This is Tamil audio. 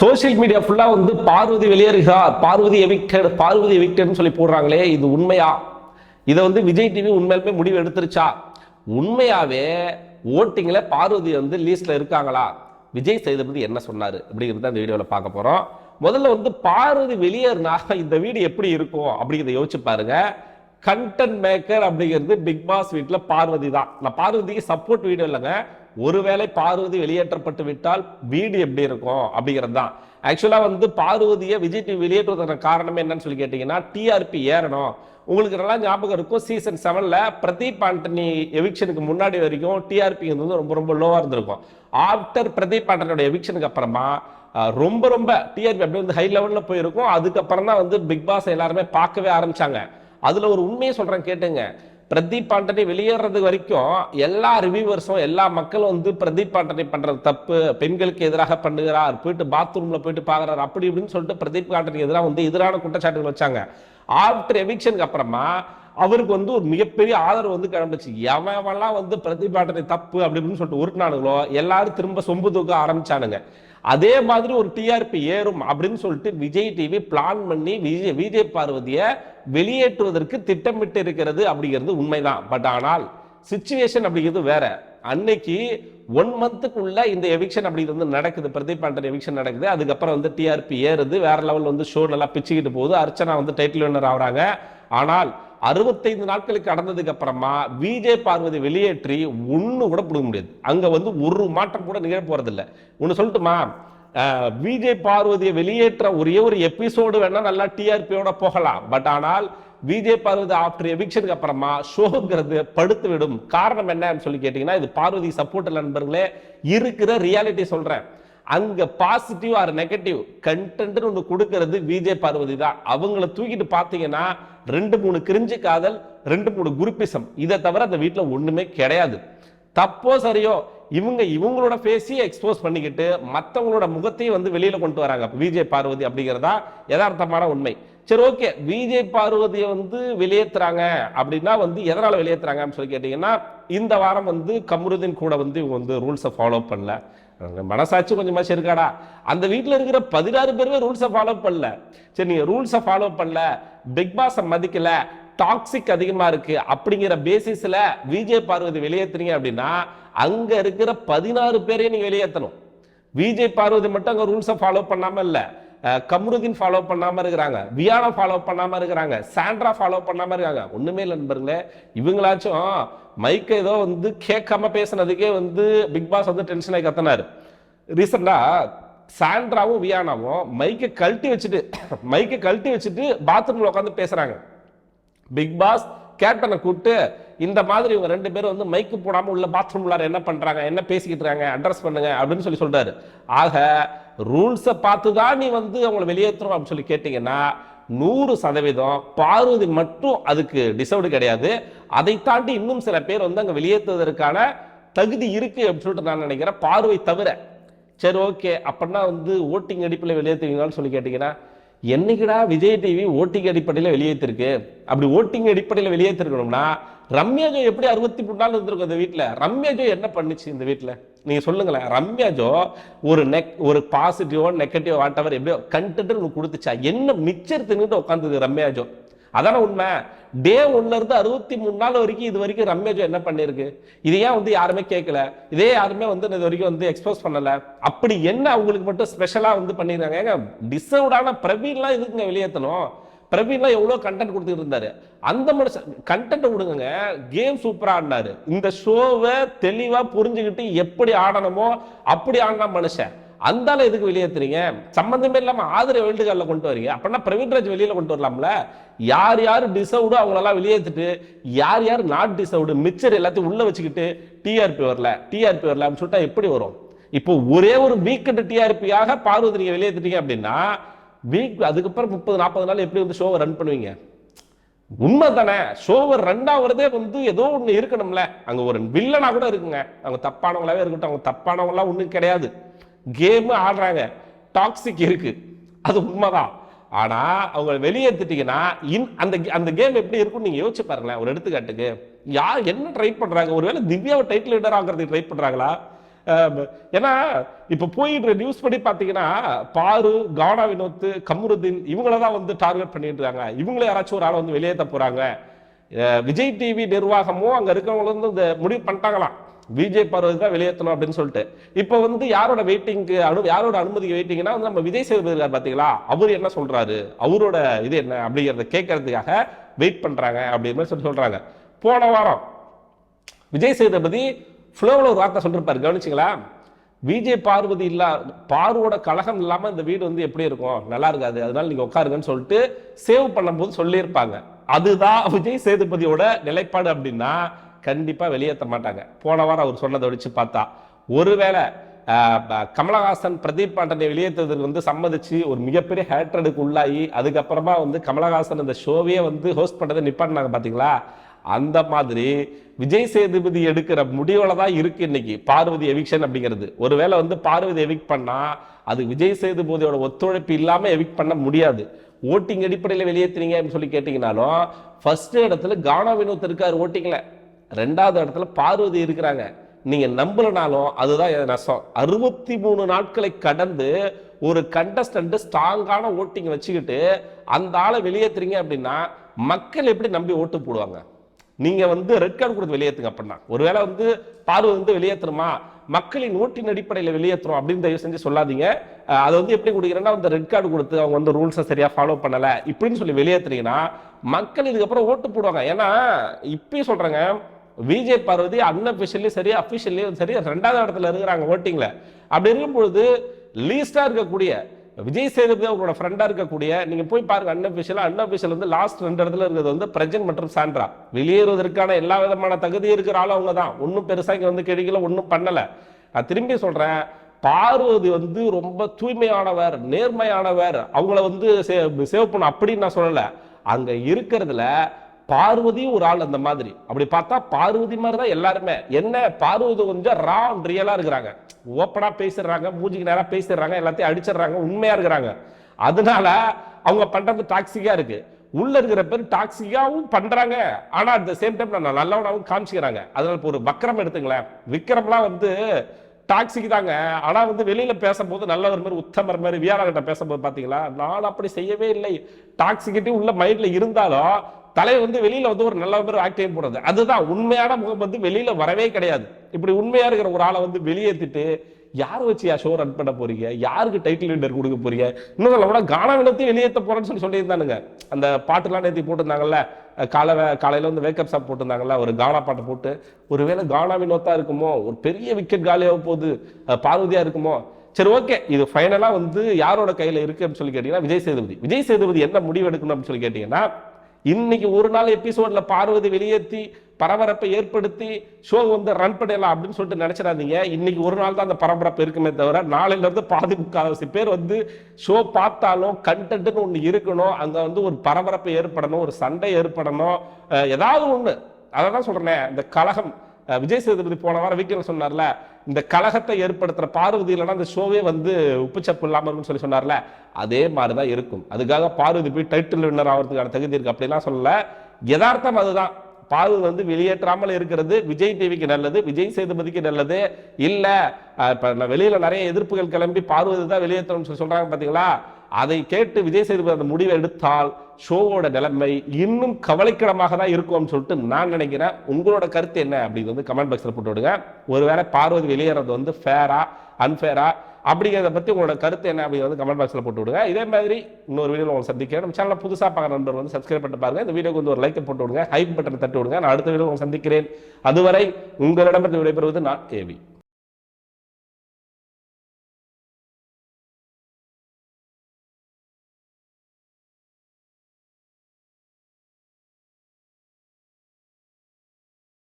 சோஷியல் மீடியா ஃபுல்லா வந்து பார்வதி வெளியேறுகிறார் பார்வதி எவிக்டட் பார்வதி எவிக்டட்னு சொல்லி போடுறாங்களே இது உண்மையா? இதை வந்து விஜய் டிவி உண்மையிலுமே முடிவு எடுத்துருச்சா? உண்மையாவே ஓட்டிங்ல பார்வதி வந்து லீஸ்ட்ல இருக்காங்களா? விஜய் சேதுபதி என்ன சொன்னார்? அப்படிங்கிறத அந்த வீடியோவில் பார்க்க போறோம். முதல்ல வந்து பார்வதி வெளியேறினா இந்த வீடு எப்படி இருக்கும்? அப்படிங்கிறத யோசிச்சு பாருங்க. கண்டென்ட் மேக்கர் அப்படிங்கிறது பிக் பாஸ் வீட்டில் பார்வதி தான். நான் பார்வதிக்கு சப்போர்ட் வீடியோ இல்லைங்க. ஒருவேளை பார்வதி வெளியேற்றப்பட்டு விட்டால் வீடு எப்படி இருக்கும் அப்படிங்கிறது தான் ஆக்சுவலாக வந்து பார்வதியை விஜய் டிவி வெளியேற்றுவதற்கான காரணம் என்னன்னு சொல்லி கேட்டிங்கன்னா டிஆர்பி ஏறணும். உங்களுக்கு நல்லா ஞாபகம் இருக்கும் சீசன் செவனில் பிரதீப் ஆண்டனி எவிக்ஷனுக்கு முன்னாடி வரைக்கும் டிஆர்பி வந்து ரொம்ப ரொம்ப லோவாக இருந்திருக்கும். ஆஃப்டர் பிரதீப் ஆண்டனியோட எவிக்ஷனுக்கு அப்புறமா ரொம்ப ரொம்ப டிஆர்பி அப்படியே வந்து ஹை லெவலில் போயிருக்கும். அதுக்கப்புறம் தான் வந்து பிக் பாஸ் எல்லாருமே பார்க்கவே ஆரம்பிச்சாங்க. அதில் ஒரு உண்மையை சொல்கிறேன் கேட்டுங்க. பிரதீப் ஆண்டனி வெளியேறது வரைக்கும் எல்லா ரிவியூவர்ஸும் எல்லா மக்களும் வந்து பிரதீப் ஆண்டனி பண்றது தப்பு பெண்களுக்கு எதிராக பண்ணுகிறார் போயிட்டு பாத்ரூம்ல போயிட்டு பாக்குறாரு அப்படி இப்படின்னு சொல்லிட்டு பிரதீப் ஆண்டனி எதிராக வந்து எதிரான குற்றச்சாட்டுகள் வச்சாங்க. ஆஃப்டர் எவிக்ஷனுக்கு அப்புறமா அவருக்கு வந்து ஒரு மிகப்பெரிய ஆதரவு வந்து கிளம்பிச்சு. எவன்லாம் வந்து பிரதிபாட்டனை தப்பு அப்படி அப்படின்னு சொல்லிட்டு உருட்டினானுங்களோ எல்லாரும் திரும்ப சொம்பு தூக்க ஆரம்பிச்சானுங்க. அதே மாதிரி ஒரு டிஆர்பி ஏறும் அப்படின்னு சொல்லிட்டு விஜய் டிவி பிளான் பண்ணி விஜய் விஜய் பார்வதியை வெளியேற்றுவதற்கு திட்டமிட்டு இருக்கிறது அப்படிங்கிறது உண்மைதான். பட் ஆனால் சுச்சுவேஷன் அப்படிங்கிறது வேற. அன்னைக்கு ஒன் மந்த்துக்குள்ள இந்த எவிக்ஷன் அப்படிங்கிறது வந்து நடக்குது. பிரதீப் ஆண்டன் எவிக்ஷன் நடக்குது. அதுக்கப்புறம் வந்து டிஆர்பி ஏறுது. வேற லெவல் வந்து ஷோ நல்லா பிச்சுக்கிட்டு போகுது. அர்ச்சனா வந்து டைட்டில் வின்னர் ஆகுறாங்க. ஆனால் அறுபத்தைந்து நாட்களுக்கு கடந்ததுக்கு அப்புறமா விஜய் பார்வதி வெளியேற்றி ஒன்று கூட பிடுங்க முடியாது. அங்கே வந்து ஒரு மாற்றம் கூட நிகழ போகிறதில்ல ஒன்று சொல்லட்டுமா? விஜய் பார்வதியை வெளியேற்ற ஒரே ஒரு எபிசோடு வேணால் நல்லா டிஆர்பியோட போகலாம். பட் ஆனால் விஜய் பார்வதி ஆஃப்டர் எவிக்ஷனுக்கு அப்புறமா ஷோங்கிறது படுத்து விடும் காரணம் என்னன்னு சொல்லி கேட்டிங்கன்னா இது பார்வதி சப்போர்ட் நண்பர்களே இருக்கிற ரியாலிட்டி சொல்கிறேன் அங்க பாசிட்டிவ் ஆர் நெகட்டிவ் கண்டென்ட்னு ஒன்று கொடுக்கறது விஜய் பார்வதி தான். அவங்கள தூக்கிட்டு பார்த்தீங்கன்னா ரெண்டு மூணு கிரிஞ்சு காதல் ரெண்டு மூணு குருப்பிசம். இதை தவிர அந்த வீட்டில் ஒன்றுமே கிடையாது. தப்போ சரியோ இவங்க இவங்களோட ஃபேஸையும் எக்ஸ்போஸ் பண்ணிக்கிட்டு மற்றவங்களோட முகத்தையும் வந்து வெளியில் கொண்டு வராங்க. விஜய் பார்வதி அப்படிங்கிறதா யதார்த்தமான உண்மை. சரி ஓகே விஜய் பார்வதியை வந்து வெளியேற்றுறாங்க அப்படின்னா வந்து எதனால் வெளியேற்றுறாங்கன்னு சொல்லி கேட்டிங்கன்னா இந்த வாரம் வந்து கமருதீன் கூட வந்து இவங்க வந்து ரூல்ஸை ஃபாலோ பண்ணல. மனசாட்சி கொஞ்சமாச்சு இருக்காடா. அந்த வீட்டில் இருக்கிற பதினாறு பேருமே ரூல்ஸை ஃபாலோ பண்ணல. சரி நீங்கள் ரூல்ஸை ஃபாலோ பண்ணல. பிக் பாஸை மதிக்கல. டாக்ஸிக் அதிகமாக இருக்கு. அப்படிங்கிற பேசிஸில் விஜய் பார்வதி வெளியேற்றுறீங்க அப்படின்னா அங்கே இருக்கிற பதினாறு பேரையும் நீங்கள் வெளியேற்றணும் விஜய் பார்வதி மட்டும் அங்கே ரூல்ஸை ஃபாலோ பண்ணாமல் இல்லை. கம்ருதீன் ஃபாலோ பண்ணாமல் இருக்கிறாங்க. வியானா ஃபாலோ பண்ணாமல் இருக்கிறாங்க. சாண்ட்ரா ஃபாலோ பண்ணாமல் இருக்காங்க. ஒன்றுமே இல்லை நண்பர்களே. இவங்களாச்சும் மைக்கை ஏதோ வந்து கேட்காம பேசுனதுக்கே வந்து பிக் பாஸ் வந்து டென்ஷன் ஆகி கத்தினாரு. சாண்ட்ராவும் வியானாவும் மைக்கை கழட்டி வச்சுட்டு மைக்கை கழட்டி வச்சுட்டு பாத்ரூமில் உட்காந்து பேசுகிறாங்க பிக் பாஸ் கேப்டனை கூப்பிட்டு இந்த மாதிரி இவங்க ரெண்டு பேரும் வந்து மைக்கு போடாமல் உள்ள பாத்ரூம் உள்ளார என்ன பண்ணுறாங்க என்ன பேசிக்கிட்டு இருக்காங்க? அட்ரஸ் பண்ணுங்க அப்படின்னு சொல்லி சொல்கிறாரு ஆக ரூல்ஸை பார்த்து தான் நீ வந்து அவங்கள வெளியேற்றணும் அப்படின்னு சொல்லி கேட்டிங்கன்னா நூறு சதவீதம் பார்வதி மட்டும் அதுக்கு டிசர்வ்டு கிடையாது. அதை தாண்டி இன்னும் சில பேர் வந்து அங்கே வெளியேற்றுவதற்கான தகுதி இருக்கு அப்படின்னு சொல்லிட்டு நான் நினைக்கிறேன். பார்வை தவிர. சரி ஓகே அப்படின்னா வந்து ஓட்டிங் அடிப்படையில் வெளியேற்றுவீங்களான்னு சொல்லி கேட்டிங்கன்னா என்னைக்குடா விஜய் டிவி ஓட்டிங் அடிப்படையில் வெளியேற்றிருக்கு? அப்படி ஓட்டிங் அடிப்படையில் வெளியேற்றிருக்கணும்னா ரம்யா ஜோ எப்படி அறுபத்தி மூணு நாள் இருந்திருக்கும் இந்த வீட்டில் ரம்யா ஜோ என்ன பண்ணுச்சு இந்த வீட்டில் நீங்கள் சொல்லுங்களேன் ரம்யா ஜோ ஒரு நெக் ஒரு பாசிட்டிவோ நெகட்டிவ் வாட்டவர் எப்படியோ கண்டென்ட் உனக்கு கொடுத்துச்சா? என்ன மிச்சர் தின்னுட்டு உட்காந்துது ரம்யா ஜோ. அதான உண்மை? டே ஒன்ல அறுபத்தி மூணு நாள் வரைக்கும் இது வரைக்கும் ரம்யாஜோ என்ன பண்ணியிருக்கு? இது ஏன் வந்து யாருமே கேட்கல இதே யாருமே வந்து இது வரைக்கும் வந்து எக்ஸ்போஸ் பண்ணலை. அப்படி என்ன அவங்களுக்கு மட்டும் ஸ்பெஷலாக வந்து பண்ணியிருக்காங்க ஏங்க டிசர்வ்டான பிரவீன்லாம் இதுக்குங்க வெளியேற்றணும் பிரவீன்லாம் எவ்வளோ கண்டென்ட் கொடுத்துட்டு இருந்தாரு. அந்த மனுஷன் கண்டென்ட்டை விடுங்க கேம் சூப்பராக ஆடினாரு. இந்த ஷோவை தெளிவாக புரிஞ்சுக்கிட்டு எப்படி ஆடணுமோ அப்படி ஆடினா மனுஷன். அந்தால எதுக்கு வெளியேற்றுறீங்க சம்மந்தமே இல்லாமல் ஆதரவு வேர்ல்டு கார்ல கொண்டு வரீங்க. அப்படின்னா பிரவீன்ராஜ் வெளியில் கொண்டு வரலாம்ல? யார் யார் டிசர்வ்டோ அவங்களெல்லாம் வெளியேற்றிட்டு யார் யார் நாட் டிசர்வ்டு மிச்சர் எல்லாத்தையும் உள்ளே வச்சுக்கிட்டு டிஆர்பி வரல. டிஆர்பி வரல அப்படின்னு சொல்லிட்டா எப்படி வரும்? இப்போ ஒரே ஒரு வீக்கெண்ட் டிஆர்பியாக பார்வதி நீங்கள் வெளியேற்றிட்டீங்க அப்படின்னா வீக் அதுக்கப்புறம் முப்பது நாற்பது நாள் எப்படி வந்து ஷோவை ரன் பண்ணுவீங்க? உண்மை தானே ஷோவர் ரெண்டாவதே வந்து ஏதோ ஒன்று இருக்கணும்ல. அங்கே ஒரு வில்லனாக கூட இருக்குங்க. அவங்க தப்பானவங்களாவே இருக்கட்டும். அவங்க தப்பானவங்களாம் ஒன்றும் கிடையாது. கேம் ஆடுறாங்க. டாக்ஸிக் இருக்கு. அது உண்மைதான். ஆனால் அவங்க வெளியேற்றிட்டீங்கன்னா இன் அந்த அந்த கேம் எப்படி இருக்கும்னு நீங்கள் யோசிச்சு பாருங்களேன். ஒரு எடுத்துக்காட்டுக்கு யார் என்ன ட்ரை பண்ணுறாங்க ஒருவேளை திவ்யாவை டைட்டில் லீடர் ஆகிறதுக்கு ட்ரை பண்ணுறாங்களா ஏன்னா இப்ப போயிட்டு நியூஸ் படி பாத்தீங்கன்னா பாரு கானா வினோத் கமருதீன் இவங்கள தான் வந்து டார்கெட் பண்ணிட்டு இருக்காங்க இவங்கள யாராச்சும் ஒரு ஆளை வந்து வெளியேற்ற போறாங்க. விஜய் டிவி நிர்வாகமும் அங்க இருக்கவங்க வந்து இந்த முடிவு பண்ணிட்டாங்களாம். விஜய் பார்வதி தான் வெளியேற்றணும் அப்படின்னு சொல்லிட்டு. இப்போ வந்து யாரோட வெயிட்டிங்க்கு அனு யாரோட அனுமதிக்கு வெயிட்டிங்னா வந்து நம்ம விஜய் சேதுபதி இருக்கார் அவர் என்ன சொல்றாரு? அவரோட இது என்ன அப்படிங்கிறத கேட்கறதுக்காக வெயிட் பண்றாங்க அப்படிங்கிற மாதிரி சொல்லி சொல்றாங்க. போன வாரம் விஜய் சேதுபதி ஃப்ளோவில் ஒரு வார்த்தை சொல்லிருப்பாரு கவனிச்சிங்களா? விஜய் பார்வதி இல்லா பார்வோட கழகம் இல்லாமல் இந்த வீடு வந்து எப்படி இருக்கும்? நல்லா இருக்காது. அதனால நீங்க உட்காருங்கன்னு சொல்லிட்டு சேவ் பண்ணும்போது சொல்லியிருப்பாங்க. அதுதான் விஜய் சேதுபதியோட நிலைப்பாடு அப்படின்னா கண்டிப்பாக வெளியேற்ற மாட்டாங்க. போன வாரம் அவர் சொன்னதை வச்சு பார்த்தா. ஒருவேளை கமலஹாசன் பிரதீப் பாண்டனை வெளியேற்றுவதற்கு வந்து சம்மதிச்சு ஒரு மிகப்பெரிய ஹேட்ரடுக்கு உள்ளாகி அதுக்கப்புறமா வந்து கமலஹாசன் அந்த ஷோவையே வந்து ஹோஸ்ட் பண்ணுறதை நிப்பாட்டினாங்க பார்த்தீங்களா அந்த மாதிரி விஜய் சேதுபதி எடுக்கிற முடிவில் தான் இருக்கு இன்னைக்கு. பார்வதி எவிக்ஷன் அப்படிங்கிறது. ஒருவேளை வந்து பார்வதி எவிக் பண்ணா அது விஜய் சேதுபதியோட ஒத்துழைப்பு இல்லாமல் எவிக் பண்ண முடியாது. ஓட்டிங் அடிப்படையில் வெளியேற்றுறீங்க அப்படின்னு சொல்லி கேட்டீங்கனாலும் ஃபர்ஸ்ட் இடத்துல கானா வினோத் இருக்கார் ஓட்டிங்கில் ரெண்டாவது இடத்துல பார்வதி இருக்கிறாங்க. நீங்கள் நம்பலனாலும் அதுதான் நஷ்டம் அறுபத்தி மூணு நாட்களை கடந்து ஒரு கண்டஸ்டன்ட் ஸ்ட்ராங்கான ஓட்டிங் வச்சுக்கிட்டு அந்த ஆளை வெளியேற்றுறீங்க அப்படின்னா மக்கள் எப்படி நம்பி ஓட்டு போடுவாங்க? நீங்கள் வந்து ரெட் கார்டு கொடுத்து வெளியேற்றுங்க அப்படின்னா. ஒருவேளை வந்து பார்வை வந்து வெளியேற்றுமா மக்களின் ஓட்டின் அடிப்படையில் வெளியேற்றுறோம் அப்படின்னு தயவு செஞ்சு சொல்லாதீங்க. அது அதை வந்து எப்படி கொடுக்குறேன்னா வந்து ரெட் கார்டு கொடுத்து அவங்க வந்து ரூல்ஸை சரியாக ஃபாலோ பண்ணலை இப்படின்னு சொல்லி வெளியேற்றுறீங்கன்னா மக்கள் இதுக்கப்புறம் ஓட்டு போடுவாங்க. ஏன்னா இப்பயும் சொல்கிறேங்க விஜய் பார்வதி அன்அபிஷியலி சரி அஃபிஷியல்லையும் சரி ரெண்டாவது இடத்துல இருக்கிறாங்க ஓட்டிங்கில் அப்படி இருக்கும் பொழுது லீஸ்டாக இருக்கக்கூடிய விஜய் சேதுபதி அவங்களோட ஃப்ரெண்டாக இருக்கக்கூடிய நீங்கள் போய் பாருங்க அன்அபிஷியலா அன்அபிஷியல் வந்து லாஸ்ட் ரெண்டு இடத்துல இருக்கிறது வந்து பிரஜன் மற்றும் சாண்ட்ரா. வெளியேறுவதற்கான எல்லா விதமான தகுதி இருக்கிற ஆளும் அவங்க தான். ஒன்றும் பெருசாக இங்கே வந்து கிடைக்கல ஒன்றும் பண்ணலை. நான் திரும்பி சொல்கிறேன் பார்வதி வந்து ரொம்ப தூய்மையானவர் நேர்மையானவர். அவங்கள வந்து சேவ் பண்ண அப்படின்னு நான் சொல்லலை. அங்கே இருக்கிறதுல பார்வதியும் ஒரு ஆள் அந்த மாதிரி. அப்படி பார்த்தா பார்வதி மாதிரி தான் எல்லாருமே. என்ன? பார்வதி கொஞ்சம் ரா ரியலா இருக்கிறாங்க. ஓப்பனா பேசிடுறாங்க மூஞ்சிக்கு நேராக பேசிடுறாங்க எல்லாத்தையும் அடிச்சிடுறாங்க உண்மையா இருக்கிறாங்க. அதனால அவங்க பண்றது டாக்ஸிக்கா இருக்கு. உள்ள இருக்கிற பேர் டாக்ஸிக்காவும் பண்றாங்க. ஆனா அட் த சேம் டைம் நான் நல்லவனாவும் காமிச்சிக்கிறாங்க. அதனால இப்போ ஒரு வக்ரம் எடுத்துங்களேன். விக்ரம்லாம் வந்து டாக்ஸிக்கு தாங்க. ஆனா வந்து வெளியில பேசும்போது நல்லவர் மாதிரி உத்தமர் மாதிரி வியாழகிட்ட பேசும்போது பாத்தீங்களா? நான் அப்படி செய்யவே இல்லை. டாக்ஸிக்கிட்டே உள்ள மைண்ட்ல இருந்தாலும் தலைவர் வந்து வெளியில வந்து ஒரு நல்ல பேர் ஆக்டிவ் போடுறது? அதுதான் உண்மையான முகம் வந்து வெளியில வரவே கிடையாது. இப்படி உண்மையா இருக்கிற ஒரு ஆளை வந்து வெளியேத்திட்டு யார் வச்சு யா ஷோ ரன் பண்ண போறீங்க? யாருக்கு டைட்டில் லீடர் கொடுக்க போறீங்க? இன்னும் சொல்ல கூட கானா வினத்தையும் வெளியேற்ற போறேன்னு சொல்லி சொல்லியிருந்தானுங்க. அந்த பாட்டுலாம் நேத்தி போட்டிருந்தாங்கல்ல காலை காலையில் காலையில வந்து வேக்கப் சாப் போட்டிருந்தாங்கல்ல ஒரு கானா பாட்டை போட்டு ஒருவேளை கானா வினோத்தா இருக்குமோ? ஒரு பெரிய விக்கெட் காலியாக போகுது. பார்வதியா இருக்குமோ? சரி ஓகே இது ஃபைனலாக வந்து யாரோட கையில் இருக்குது அப்படின்னு சொல்லி கேட்டிங்கன்னா விஜய் சேதுபதி. விஜய் சேதுபதி என்ன முடிவு எடுக்கணும் அப்படின்னு சொல்லி கேட்டிங்கன்னா இன்னைக்கு ஒரு நாள் எபிசோட்ல பார்வதி வெளியேற்றி பரபரப்பை ஏற்படுத்தி ஷோ வந்து ரன் பண்ணிடலாம் அப்படின்னு சொல்லிட்டு நினைச்சிடாதீங்க. இன்னைக்கு ஒரு நாள் தான் அந்த பரபரப்பு இருக்குமே தவிர நாளையில இருந்து பாதி முக்கால்வாசி பேர் வந்து ஷோ பார்த்தாலும் கண்டென்ட்னு ஒண்ணு இருக்கணும். அங்க வந்து ஒரு பரபரப்பு ஏற்படணும் ஒரு சண்டை ஏற்படணும். ஏதாவது ஒண்ணு. அதை தான் சொல்றேன் இந்த கலகம் விஜய் சேதுபதி போன வாரம் வீக்கில் சொன்னார்ல இந்த கழகத்தை ஏற்படுத்துகிற பார்வதி இல்லைன்னா அந்த ஷோவே வந்து உப்புச்சப்பு இல்லாமல் இருக்கும்னு சொல்லி சொன்னார்ல அதே மாதிரி தான் இருக்கும். அதுக்காக பார்வதி போய் டைட்டில் வின்னர் ஆகிறதுக்கான தகுதி இருக்கு. அப்படிலாம் சொல்லலை. யதார்த்தம் அதுதான். பார்வதி வந்து வெளியேற்றாமல் இருக்கிறது விஜய் டிவிக்கு நல்லது விஜய் சேதுபதிக்கு நல்லது. இல்லை இப்போ வெளியில் நான் நிறைய எதிர்ப்புகள் கிளம்பி பார்வதி தான் வெளியேற்றணும்னு சொல்லி சொல்கிறாங்க பார்த்தீங்களா அதை கேட்டு விஜய் சேதுபதி அந்த முடிவை எடுத்தால் ஷோவோட நிலைமை இன்னும் கவலைக்கிடமாக தான் இருக்கும்னு சொல்லிட்டு நான் நினைக்கிறேன். உங்களோட கருத்து என்ன அப்படிங்கிறது வந்து கமெண்ட் பாக்ஸில் போட்டு விடுங்க. ஒருவேளை பார்வதி வெளியேறது வந்து ஃபேரா அன்ஃபேரா அப்படிங்கிறத பற்றி உங்களோட கருத்து என்ன அப்படிங்கிறது வந்து கமெண்ட் பாக்ஸில் போட்டு விடுங்க. இதே மாதிரி இன்னொரு வீடியோ உங்களை சந்திக்கிறேன். நம்ம சேனலில் புதுசாக பார்க்குற நண்பர் வந்து சப்ஸ்கிரைப் பண்ணிட்டு பாருங்க. இந்த வீடியோக்கு வந்து ஒரு லைக் போட்டு விடுங்க. ஹைப் பட்டனை தட்டு விடுங்க. நான் அடுத்த வீடியோ உங்களை சந்திக்கிறேன். அதுவரை உங்களிடமிருந்து விடைபெறுவது நான் ஏவி